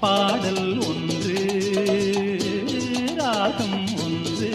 பாடல் ஒன்று ராகம் ஒன்று.